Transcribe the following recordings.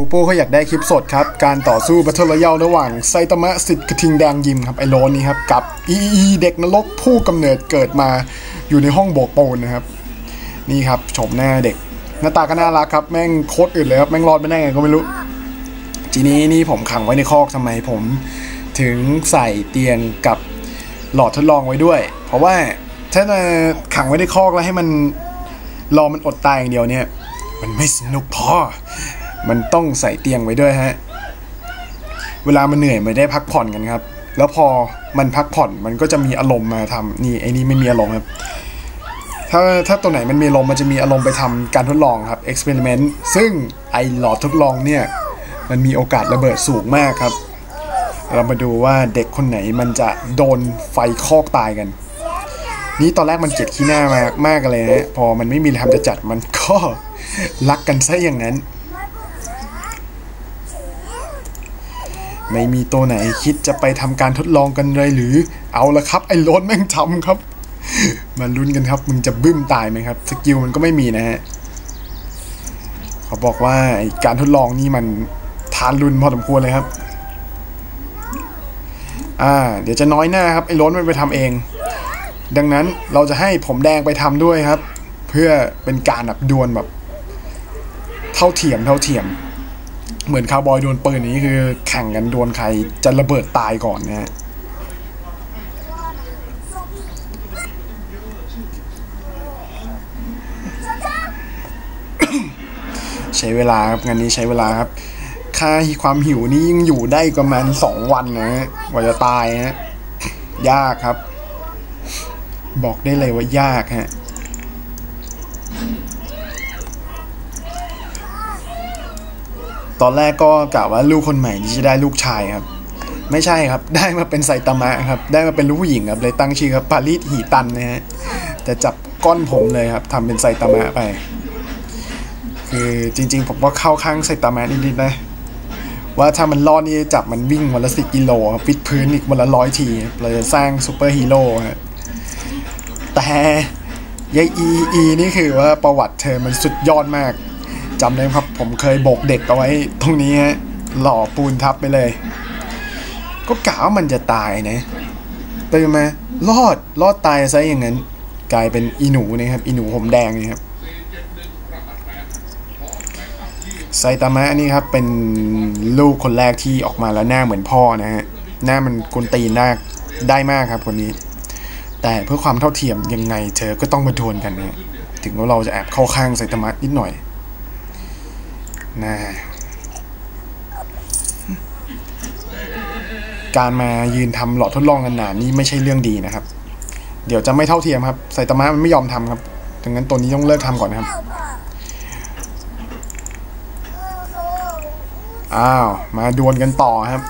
ปูโป้เขาอยากได้คลิปสดครับ การต่อสู้บัตเทิลรอยัลระหว่างไซตามะสิทธิ์กระทิงแดงยิมครับ ไอโรนนี้ครับ กับอีอีเด็กนรกผู้กำเนิดเกิดมาอยู่ในห้องโบกปูนนะครับ นี่ครับโฉมหน้าเด็ก หน้าตาก็น่ารักครับ แม่งโคตรอื่นเลยครับ แม่งรอดไม่ได้ไงก็ไม่รู้ ทีนี้นี่ผมขังไว้ในคอกทำไมผม ถึงใส่เตียงกับหลอดทดลองไว้ด้วย เพราะว่าถ้าจะขังไว้ในคอกแล้วให้มันรอมันอดตายอย่างเดียวเนี่ย มันไม่สนุกพอ มันต้องใส่เตียงไว้ด้วยฮะ เวลามันเหนื่อยมันได้พักผ่อนกันครับ แล้วพอมันพักผ่อนมันก็จะมีอารมณ์มาทำนี่ไอ้นี่ไม่มีอารมณ์ครับ ถ้าถ้าตัวไหนมันมีอารมณ์มันจะมีอารมณ์ไปทำการทดลองครับ experiment ซึ่งไอหลอดทดลองเนี่ย มันมีโอกาสระเบิดสูงมากครับ เรามาดูว่าเด็กคนไหนมันจะโดนไฟคอกตายกัน นี่ตอนแรกมันเกลียดขี้หน้ามากมากเลยนะพอมันไม่มีทำจะจัดมันก็รักกันซะอย่างนั้น ไม่มีตัวไหนคิดจะไปทำการทดลองกันเลยหรือ เอาละครับ ไอ้โรนแม่งทำครับ มาลุ้นกันครับ มึงจะบึ้มตายไหมครับ สกิลมันก็ไม่มีนะฮะเขาบอกว่าการทดลองนี่มันทานรุนพอสมควรเลยครับ อ่า เดี๋ยวจะน้อยหน้าครับ ไอ้โรนมันไปทำเอง ดังนั้นเราจะให้ผมแดงไปทำด้วยครับ เพื่อเป็นการแบบดวลแบบ เท่าเทียมเท่าเทียม เหมือนคาวบอยดวลปืนนี้คือ แข่งกันดวลใครจะระเบิดตายก่อนนะฮะใช้เวลาครับงานนี้ใช้เวลาครับ ค่าความหิวนี่ยังอยู่ได้ประมาณสองวันนะฮะกว่าจะตายฮะยากครับ บอกได้เลยว่ายากฮะ ตอนแรกก็กะว่าลูกคนใหม่ที่จะได้ลูกชายครับ ไม่ใช่ครับ ได้มาเป็นไซตามะครับ ได้มาเป็นลูกผู้หญิงครับ เลยตั้งชื่อครับปารีสหีตันนะฮะแต่จับก้อนผมเลยครับทำเป็นไซตามะไป คือจริง ๆ ผมก็เข้าข้างไซตามะนิดๆนะ ว่าถ้ามันรอดนี่จับมันวิ่งวันละสิบกิโลฟิตพื้นอีกวันละร้อยทีเราจะสร้างซูเปอร์ฮีโร่ฮะแต่ยายอีอีนี่คือว่าประวัติเธอมันสุดยอดมากจำได้ครับ ผมเคยบกเด็กเอาไว้ตรงนี้ฮะหล่อปูนทับไปเลย ก็กะว่ามันจะตายนะตื่นมารอดรอดตายซะอย่างนั้น กลายเป็นอีหนูนะครับอีหนูผมแดงนี่ครับไซตามะนี่ครับเป็นลูกคนแรกที่ออกมาแล้วหน้าเหมือนพ่อนะฮะหน้ามันกวนตีนได้ได้มากครับคนนี้ แต่เพื่อความเท่าเทียมยังไงเธอก็ต้องมาดวลกันนะถึงว่าเราจะแอบเข้าข้างไซตามะนิดหน่อย นะการมายืนทำหลอดทดลองกันนานนี่ไม่ใช่เรื่องดีนะครับ เดี๋ยวจะไม่เท่าเทียมครับไซตามะมันไม่ยอมทำครับดังนั้นตัวนี้ต้องเลิกทำก่อนนะครับ อ้าว มาดวลกันต่อครับ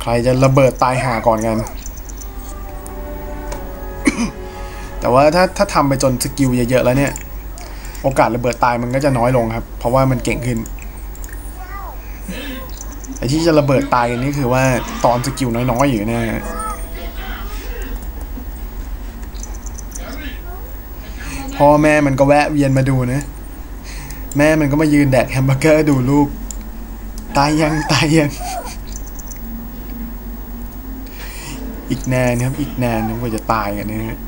ใครจะระเบิดตายหาก่อนกัน แต่ว่าถ้าถ้าทำไปจนสกิลเยอะๆแล้วเนี่ย โอกาสระเบิดตายมันก็จะน้อยลงครับ เพราะว่ามันเก่งขึ้นไอ้ที่จะระเบิดตายกันนี่คือว่าตอนสกิลน้อยๆอยู่เนะพ่อแม่มันก็แวะเวียนมาดูนะ แม่มันก็มายืนแดกแฮมเบอร์เกอร์ดูลูก ตายยังตายยัง อีกนานครับ อีกนานนะกว่าจะตายกันนะฮะ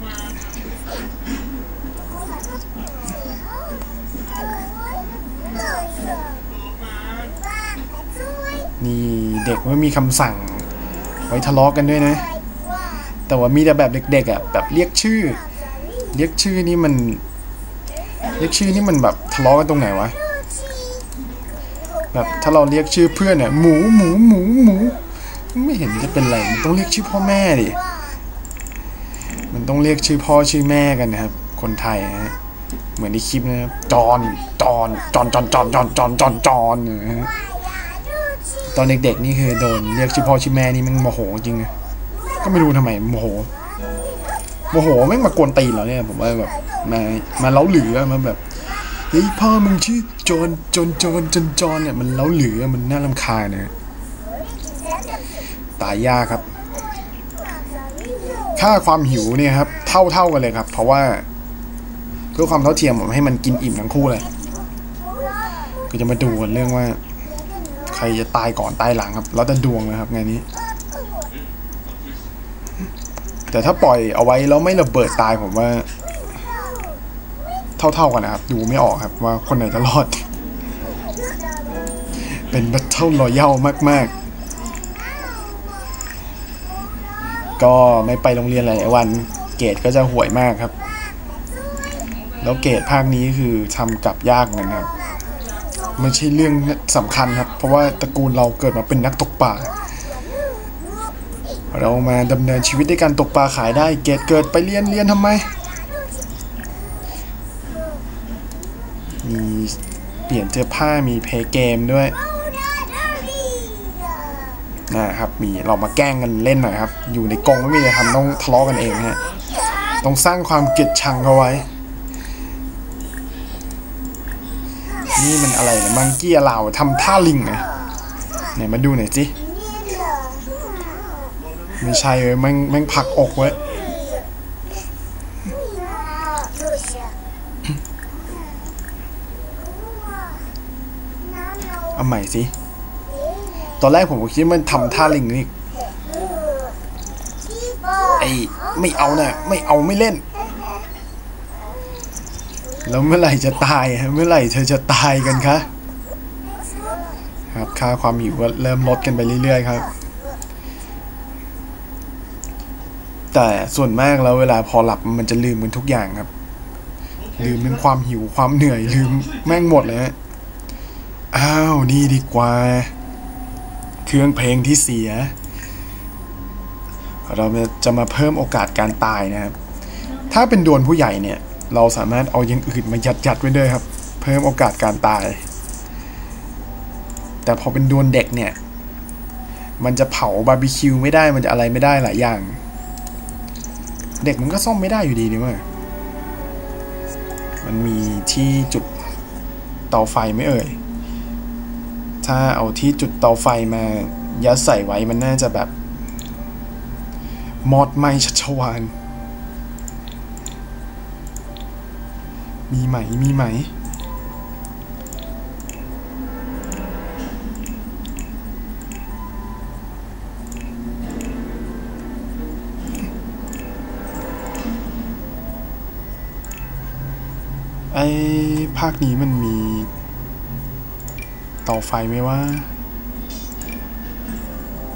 นี่เด็กไม่มีคำสั่ง ไว้ทะเลาะกันด้วยนะ แต่ว่ามีแต่แบบเด็กๆอะแบบเรียกชื่อ เรียกชื่อนี่มัน เรียกชื่อนี่มันแบบทะเลาะกันตรงไหนวะแบบถ้าเราเรียกชื่อเพื่อนเนี่ยหมูหมูหมูหมู ไม่เห็นจะเป็นไรมันต้องเรียกชื่อพ่อแม่ดิมันต้องเรียกชื่อพ่อชื่อแม่กันนะครับ คนไทยฮะเหมือนในคลิปนะครับจอนจอนจอนจอนจอนจอนจอนจอนจอนนะฮะ ตอนเด็กๆนี่คือโดนเรียกชื่อพ่อชื่อแม่นี่มันโมโหจริงนะก็ไม่รู้ทำไมโมโหโมโหแม่งมากวนตีนเราเนี่ยผมว่าแบบมามาเล้าหลือมาแบบเฮ้ยพ่อมึงชื่อจอนจอนจอนจอนจอนเนี่ยมันเล้าหลือมันน่ารำคาญนะตายยากครับ ค่าความหิวเนี่ยครับ เท่าเท่ากันเลยครับ เพราะว่าเพื่อความเท่าเทียมผมให้มันกินอิ่มทั้งคู่เลย ก็จะมาดูกันเรื่องว่า ใครจะตายก่อนตายหลังครับ แล้วแต่ดวงนะครับงานนี้ แต่ถ้าปล่อยเอาไว้แล้วไม่ระเบิดตายผมว่า เท่าๆกันนะครับ ดูไม่ออกครับว่าคนไหนจะรอด เป็นบัตเทิลรอยัลมาก ๆก็ไม่ไปโรงเรียนหลายวัน เกรดก็จะห่วยมากครับ แล้วเกรดภาคนี้คือทำกลับยากเหมือนกันครับ ไม่ใช่เรื่องสำคัญครับ เพราะว่าตระกูลเราเกิดมาเป็นนักตกปลาเรามาดำเนินชีวิตด้วยการตกปลาขายได้เกรดเกิดไปเรียนเรียนทำไมมีเปลี่ยนเสื้อผ้ามีเพย์เกมด้วยนะครับมีเรามาแกล้งกันเล่นหน่อยครับ อยู่ในกรงไม่มีอะไรทำต้องทะเลาะกันเองฮะต้องสร้างความเกลียดชังเขาไว้ นี่มันอะไรเนี่ยมังกี้ลาทำท่าลิงไงไหนมาดูหน่อยสิไม่ใช่เลยแม่งแม่งผักอกไว้เอาใหม่สิ ตอนแรกผมก็คิดมันทำท่าลิงนี่ไอ้ไม่เอาเนี่ยไม่เอาไม่เล่น แล้วเมื่อไหร่จะตายฮะเมื่อไหร่เธอจะตายกันคะครับค่าความหิวก็เริ่มลดกันไปเรื่อยๆครับ แต่ส่วนมากแล้วเวลาพอหลับมันจะลืมกันทุกอย่างครับ ลืมเรื่องความหิวความเหนื่อยลืมแม่งหมดเลยฮะอ้าวนี่ดีกว่า เครื่องเพลงที่เสีย เราจะมาเพิ่มโอกาสการตายนะครับ ถ้าเป็นดวลผู้ใหญ่เนี่ย เราสามารถเอาอย่างอื่นมายัดยัดไว้ด้วยครับ เพิ่มโอกาสการตาย แต่พอเป็นดวลเด็กเนี่ย มันจะเผาบาร์บีคิวไม่ได้มันจะอะไรไม่ได้หลายอย่าง เด็กมันก็ซ่อมไม่ได้อยู่ดีนี่มั้ยมันมีที่จุดเตาไฟไม่เอ่ย ถ้าเอาที่จุดเตาไฟมายัดใส่ไว้มันน่าจะแบบ มอดไหมชัชวาน มีไหม มีไหม ไอ้ภาคนี้มันมีเตาไฟไหมว่า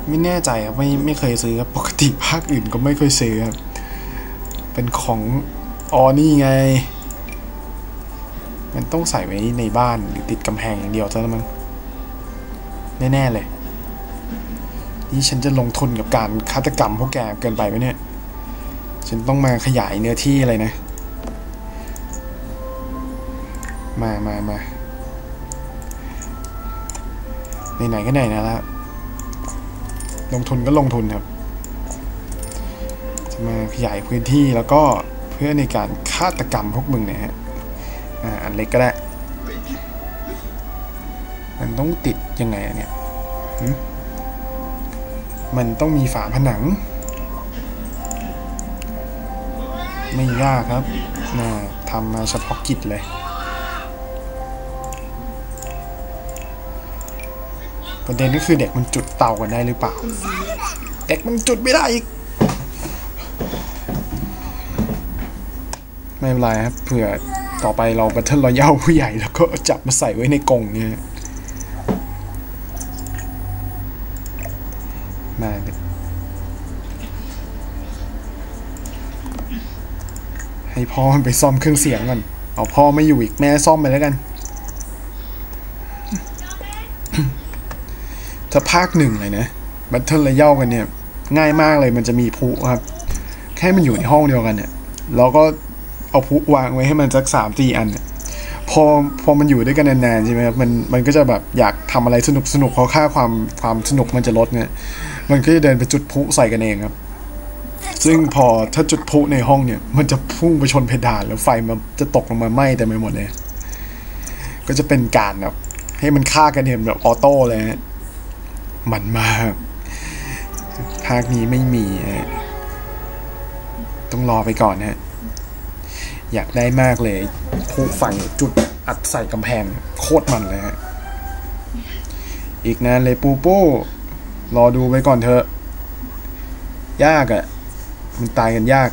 ไม่แน่ใจครับ ไม่ไม่เคยซื้อครับ ปกติภาคอื่นก็ไม่เคยซื้อครับ เป็นของ ออนี่ไง มันต้องใส่ไว้ในบ้านหรือติดกำแพงอย่างเดียวเท่านั้นมั้งแน่ๆเลย นี่ฉันจะลงทุนกับการฆาตกรรมพวกแกเกินไปไหมเนี่ย ฉันต้องมาขยายเนื้อที่อะไรนะ มามามาไหนๆก็ไหนนะละลงทุนก็ลงทุนครับ จะมาขยายพื้นที่แล้วก็เพื่อในการฆาตกรรมพวกมึงเนี่ยฮะ อ่าอันเล็กก็ได้ มันต้องติดยังไงเนี่ยมันต้องมีฝาผนัง ไม่ยากครับน่าทำมาเฉพาะกิจเลย ประเด็นก็คือเด็กมันจุดเตากันได้หรือเปล่า เด็กมันจุดไม่ได้อีก ไม่เป็นไรครับเผื่อ ต่อไปเราบัตเทิลรอยัลผู้ใหญ่แล้วก็จับมาใส่ไว้ในกรงเนี่ยมาเดี๋ยวให้พ่อมันไปซ่อมเครื่องเสียงก่อน เอาพ่อไม่อยู่อีกแม่ซ่อมไปแล้วกัน ถ้าภาคหนึ่งเลยนะบัตเทิลรอยัลกันเนี่ย ง่ายมากเลยมันจะมีพลุครับ แค่มันอยู่ในห้องเดียวกันเนี่ย เราก็ เอาพลุวางไว้ให้มันสักสามสี่อันเนี่ยพอพอมันอยู่ด้วยกันนานๆใช่ไหมครับมันมันก็จะแบบอยากทำอะไรสนุกสนุกเพราะค่าความความสนุกมันจะลดเนี่ย มันก็จะเดินไปจุดพลุใส่กันเองครับ ซึ่งพอถ้าจุดพลุในห้องเนี่ย มันจะพุ่งไปชนเพดานแล้วไฟมันจะตกลงมาไหม้แต่ไม่หมดเลย ก็จะเป็นการแบบให้มันฆ่ากันเห็นแบบออโต้เลยฮะมันมากภาคนี้ไม่มี ต้องรอไปก่อนฮะ อยากได้มากเลยถูกฝั่งจุดอัดใส่กำแพงโคตรมันเลยฮะ อีกนานเลยปูปูรอดูไว้ก่อนเถอะ ยากอะ่ะ มันตายกันยาก